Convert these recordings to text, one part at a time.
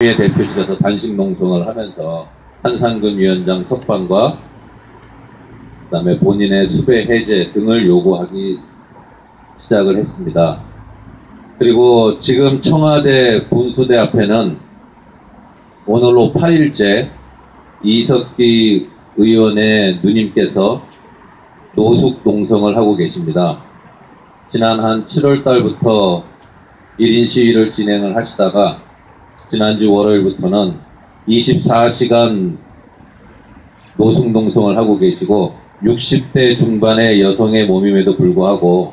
의 대표실에서 단식 농성을 하면서 한상근 위원장 석방과 그다음에 본인의 수배 해제 등을 요구하기 시작을 했습니다. 그리고 지금 청와대 분수대 앞에는 오늘로 8일째 이석기 의원의 누님께서 노숙 농성을 하고 계십니다. 지난 한 7월 달부터 1인 시위를 진행을 하시다가 지난주 월요일부터는 24시간 노숙농성을 하고 계시고 60대 중반의 여성의 몸임에도 불구하고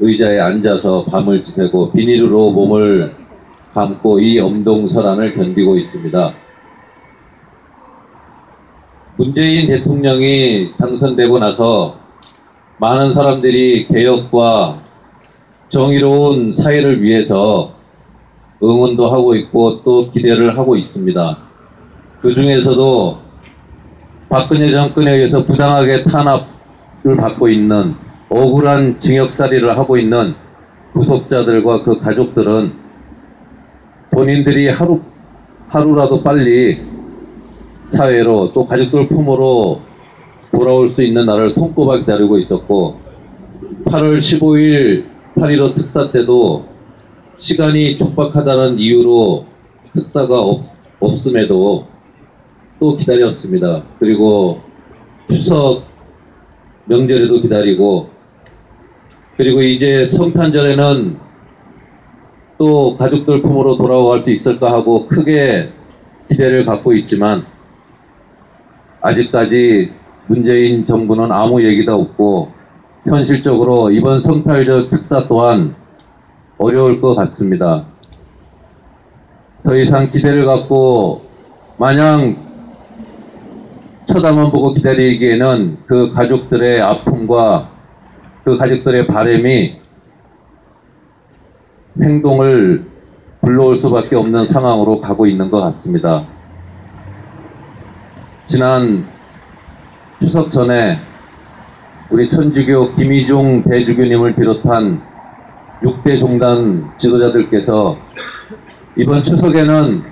의자에 앉아서 밤을 지새고 비닐로 몸을 감고 이 엄동설안을 견디고 있습니다. 문재인 대통령이 당선되고 나서 많은 사람들이 개혁과 정의로운 사회를 위해서 응원도 하고 있고 또 기대를 하고 있습니다. 그 중에서도 박근혜 정권에 의해서 부당하게 탄압을 받고 있는 억울한 징역살이를 하고 있는 구속자들과 그 가족들은 본인들이 하루, 하루라도 빨리 사회로 또 가족들 품으로 돌아올 수 있는 날을 손꼽아 기다리고 있었고 8월 15일 8.15 특사 때도 시간이 촉박하다는 이유로 특사가 없, 없음에도 또 기다렸습니다. 그리고 추석 명절에도 기다리고 그리고 이제 성탄절에는 또 가족들 품으로 돌아갈 수 있을까 하고 크게 기대를 갖고 있지만 아직까지 문재인 정부는 아무 얘기도 없고 현실적으로 이번 성탄절 특사 또한 어려울 것 같습니다. 더 이상 기대를 갖고 마냥 쳐다만 보고 기다리기에는 그 가족들의 아픔과 그 가족들의 바램이 행동을 불러올 수밖에 없는 상황으로 가고 있는 것 같습니다. 지난 추석 전에 우리 천주교 김희종 대주교님을 비롯한 6대 종단 지도자들께서 이번 추석에는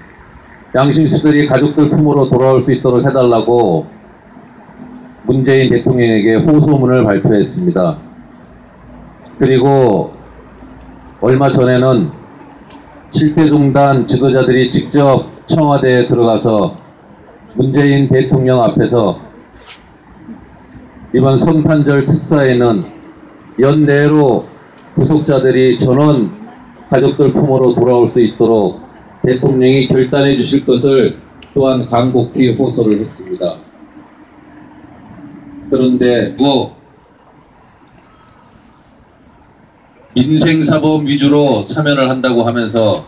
양심수들이 가족들 품으로 돌아올 수 있도록 해달라고 문재인 대통령에게 호소문을 발표했습니다. 그리고 얼마 전에는 7대 종단 지도자들이 직접 청와대에 들어가서 문재인 대통령 앞에서 이번 성탄절 특사에는 연내로 구속자들이 전원 가족들 품으로 돌아올 수 있도록 대통령이 결단해 주실 것을 또한 강곡히 호소를 했습니다. 그런데 뭐 민생사범 위주로 사면을 한다고 하면서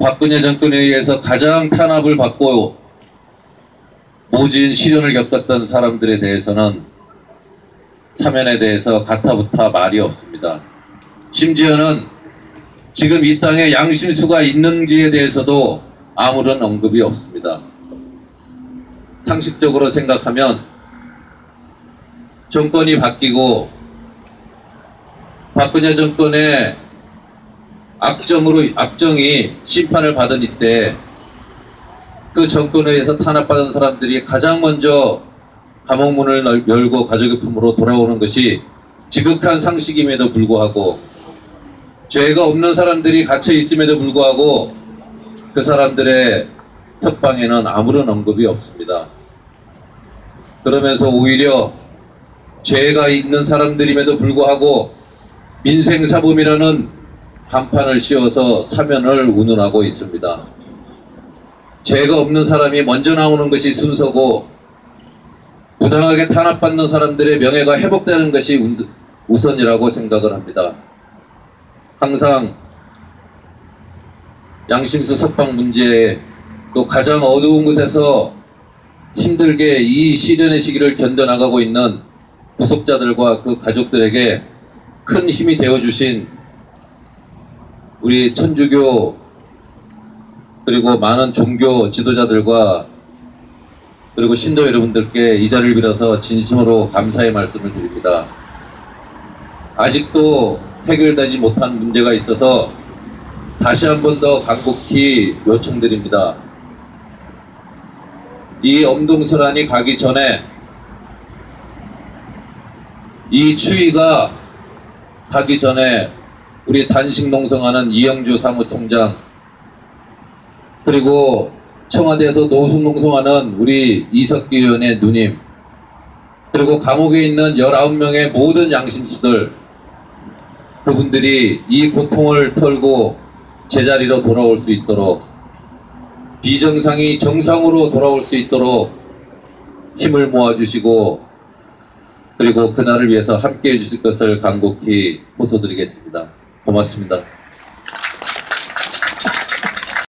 박근혜 정권에 의해서 가장 탄압을 받고 모진 시련을 겪었던 사람들에 대해서는 사면에 대해서 가타부타 말이 없습니다. 심지어는 지금 이 땅에 양심수가 있는지에 대해서도 아무런 언급이 없습니다. 상식적으로 생각하면 정권이 바뀌고 박근혜 정권의 악정으로 악정이 심판을 받은 이때 그 정권에 의해서 탄압받은 사람들이 가장 먼저 감옥문을 열고 가족의 품으로 돌아오는 것이 지극한 상식임에도 불구하고 죄가 없는 사람들이 갇혀 있음에도 불구하고 그 사람들의 석방에는 아무런 언급이 없습니다. 그러면서 오히려 죄가 있는 사람들임에도 불구하고 민생사범이라는 간판을 씌워서 사면을 운운하고 있습니다. 죄가 없는 사람이 먼저 나오는 것이 순서고 부당하게 탄압받는 사람들의 명예가 회복되는 것이 우선이라고 생각을 합니다. 항상 양심수 석방 문제에 또 가장 어두운 곳에서 힘들게 이 시련의 시기를 견뎌나가고 있는 구속자들과 그 가족들에게 큰 힘이 되어주신 우리 천주교 그리고 많은 종교 지도자들과 그리고 신도 여러분들께 이 자리를 빌어서 진심으로 감사의 말씀을 드립니다. 아직도 해결되지 못한 문제가 있어서 다시 한 번 더 간곡히 요청드립니다. 이 엄동설안이 가기 전에 이 추위가 가기 전에 우리 단식 농성하는 이영주 사무총장 그리고 청와대에서 노숙 농성하는 우리 이석기 의원의 누님 그리고 감옥에 있는 19명의 모든 양심수들 그분들이 이 고통을 털고 제자리로 돌아올 수 있도록 비정상이 정상으로 돌아올 수 있도록 힘을 모아주시고 그리고 그날을 위해서 함께 해 주실 것을 간곡히 호소드리겠습니다. 고맙습니다.